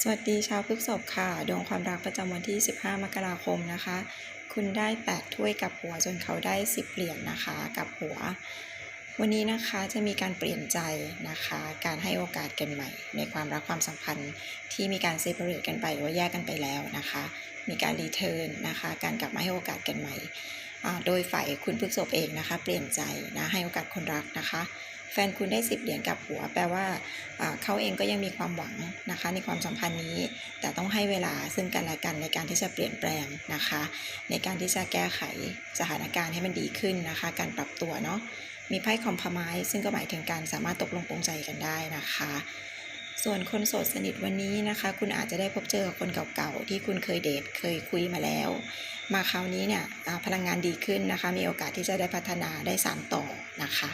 สวัสดีชาวพฤกษภค่ะ ดวงความรักประจำวันที่ 15 มกราคมนะคะ คุณได้ 8 ถ้วยกับหัวจนเขาได้ 10 เหรียญนะคะกับหัว วันนี้นะคะจะมีการเปลี่ยนใจนะคะ การให้โอกาสกันใหม่ ในความรักความสัมพันธ์ที่มีการเซ a เ a t e กันไปหรือว่าแยกกันไปแล้วนะคะ มีการรีเทิร์นนะคะ การกลับมาให้โอกาสกันใหม่ โดยฝ่ายคุณพฤกษภเองนะคะ เปลี่ยนใจนะให้โอกาสคนรักนะคะ แฟนคุณได้ 10 เหรียญกับหัว แปลว่าเขาเองก็ยังมีความหวังนะคะ ในความสัมพันธ์นี้ แต่ต้องให้เวลาซึ่งกันและกันในการที่จะเปลี่ยนแปลงนะคะ ในการที่จะแก้ไขสถานการณ์ให้มันดีขึ้นนะคะ การปรับตัวเนาะมีไพ่คอมพ o ไม s e ซึ่งก็หมายถึงการสามารถตกลงปรงใจกันได้นะคะ ส่วนคนโสดสนิทวันนี้นะคะ คุณอาจจะได้พบเจอคนเก่าๆที่คุณเคยเดทเคยคุยมาแล้ว มาคราวนี้เนี่ยพลังงานดีขึ้นนะคะ มีโอกาสที่จะได้พัฒนาได้สานต่อนะคะ